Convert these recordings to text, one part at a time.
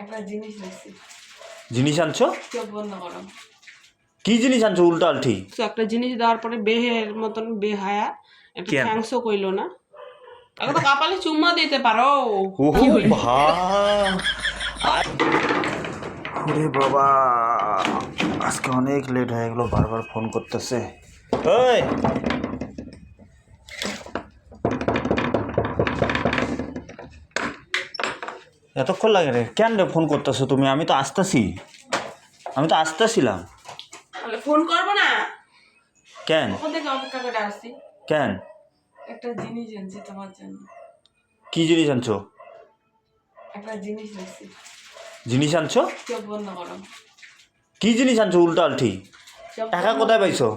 একটা জিনিস দেখছি জিনিস আনছো? চোখ বন্ধ করো। কি জিনিস আনছো উল্টা আলটি তো একটা জিনিস দেওয়ার পরে বেহের মতন বেহায়া একটা? থ্যাংকসও কইলো না। এখন তো কপালে চুম্মা দিতে পারো। ও ওরে বাবা আজকে অনেক লেট হয়ে গেলো বারবার ফোন করতেছে। ওই এতক্ষণ লাগে রে। কেন রে ফোন করতেছো তুমি? আমি তো আসতেছি। আমি তো আসতেছিলাম। ফোন করব না? কেন? অপেক্ষা করে আসছি? কেন? একটা জিনিস আনছি তোমার জন্য। কি জিনিস আনছো? একটা জিনিস দেখছি জিনিস আনছো? বন্ধ করো। কি জিনিস আনছো উল্টা আলটি টাকা কোথায় পাইছো?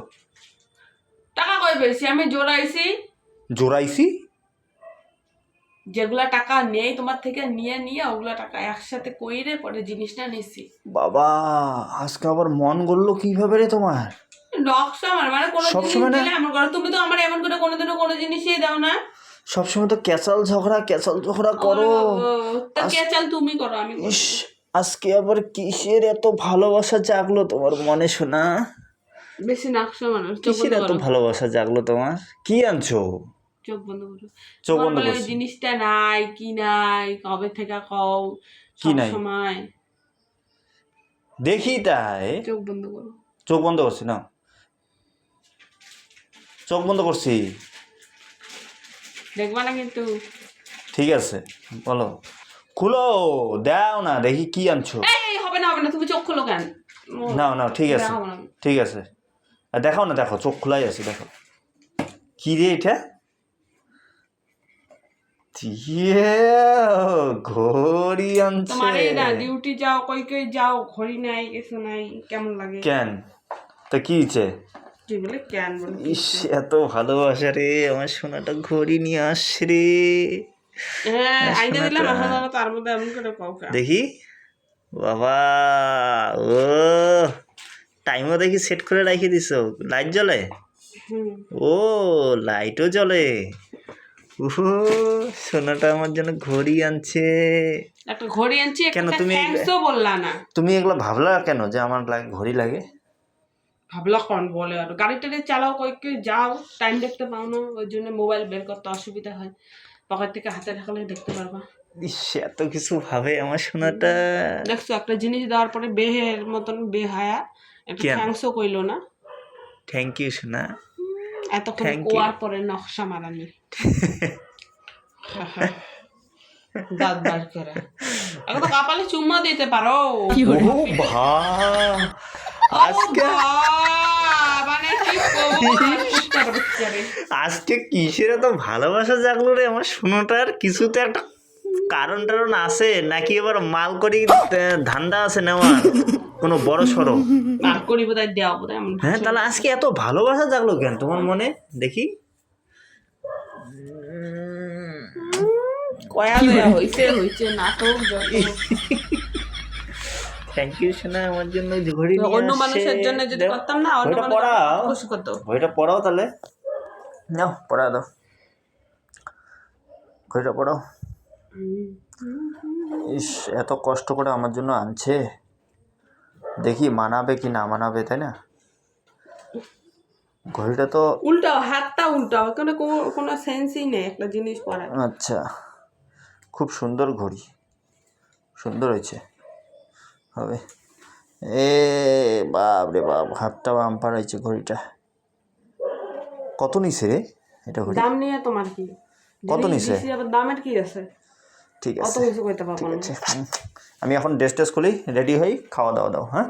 টাকা কই পেয়েছি আমি জোড়াইছি। জোড়াইছি? যেগুলা টাকা নেই তোমার থেকে নিয়ে নিয়ে ওগুলা টাকা একসাথে কইরে পরে জিনিসটা নিছি। বাবা আজকে আবার মন গড়লো কীভাবে রে তোমার? নকশা আমার মানে কোনো সবসময় না- আমার ঘরে তুমি তো আমার এমন করে কোনোদিনও কোনো জিনিসই দাও না। সবসময় তো ক্যাচাল ঝগড়া ক্যাচাল ঝগড়া করো। তা তুমি করো আমি ইস আজকে আবার কিসের এত ভালোবাসা জাগলো তোমার মনে শোনা? বেশি নকশা মানুষ কিসের এত ভালোবাসা জাগলো তোমার? কি আনছো? চোখ বন্ধ করো। চোখ বন্ধ করছি। জিনিসটা নাই কি নাই কবে থেকে কও কি নাই? সময় দেখি তাই? চোখ বন্ধ করো। চোখ বন্ধ করছি না? চোখ বন্ধ করছি? দেখবা না কিন্তু। ঠিক আছে বলো। খুলো দাও না দেখি কি আনছো। এই হবে না হবে না তুমি চোখ খোলো কেন? নাও নাও ঠিক আছে। না। ঠিক আছে। দেখাও না দেখো চোখ খোলাই আছে দেখো। কি রে এটা? ঘড়ি আনছে। না ডিউটি যাও কই কই যাও ঘড়ি নাই কিছু নাই কেমন লাগে? কেন? তা কি বলে ইস এত ভালোবাসা রে আমার সোনাটা ঘড়ি নিয়ে আসছে রে। হ্যাঁ? দেখি। বাবা ও টাইমও দেখি সেট করে রেখে দিছো। লাইট জ্বলে? ও লাইটও জ্বলে। উহু সোনাটা আমার জন্য ঘড়ি আনছে। একটা ঘড়ি আনছি কেন তুমি- থ্যাঙ্কসও বললা না। তুমি এগুলো ভাবলা কেন যে আমার লাগে ঘড়ি লাগে? ভাবলা কোন বলে আর গাড়ি টাড়ি চালাও কই কই যাও। টাইম দেখতে পাও না ওই জন্য মোবাইল বের করতে অসুবিধা হয়। পকেট থেকে হাতে রাখলে দেখতে পারবা। ইস এত কিছু ভাবে আমার সোনাটা। দেখছ একটা জিনিস দেওয়ার পরে বেহের মতন বেহায়া। একটা? থ্যাঙ্কসও কইলো না। থ্যাংক ইউ সোনা। এতক্ষণ কোয়ার পরে নকশা মারানি। দাঁত বার করে। এখন তো কপালে চুম্মা দিতে পারো। ভা আজকে মানে কি। আজকে কিসের এত ভালোবাসা জাগলো রে? আমার শোনাটার কিছু তো একটা কারণ টারণ আছে নাকি এবার মাল করি ধান্দা আছে নেওয়ার? কোনো বড় সড়ো মাফ করি বোধহয় দেওয়া বোধহয় হ্যাঁ তাহলে আজকে এত ভালোবাসা জাগলো কেন তোমার মনে? দেখি। কয়া দেয়া হইছে হইছে নাটক যত। থ্যাংক ইউ সোনা আমার জন্য ঘড়ি অন্য মানুষের জন্য যদি করতাম না অন্য পড়াও খুশি করতো। ঘড়িটা পড়াও তাহলে। নাও পড়া দাও। ঘড়িটা পড়াও ইস এত কষ্ট করে আমার জন্য আনছে। দেখি মানাবে কি না মানাবে তাই না? ঘড়িটা তো উল্টাও হাতটা উল্টাও এখানে কোনো কোনো সেন্সই নেই একটা জিনিস পরে আচ্ছা খুব সুন্দর ঘড়ি। সুন্দর হয়েছে। হবে। এ বাপ রে বাপ হাতটা বাম্পার হয়েছে ঘড়িটা। কত নিছে রে এটা ঘড়ি? দাম নিয়ে তোমার কি? কত নিছে? আবার দামের কি আছে? ঠিক আছে। অত কিছু কইতে পারব না। আমি এখন ড্রেস টেস খুলি রেডি হই খাওয়া দাওয়া দাও হ্যাঁ?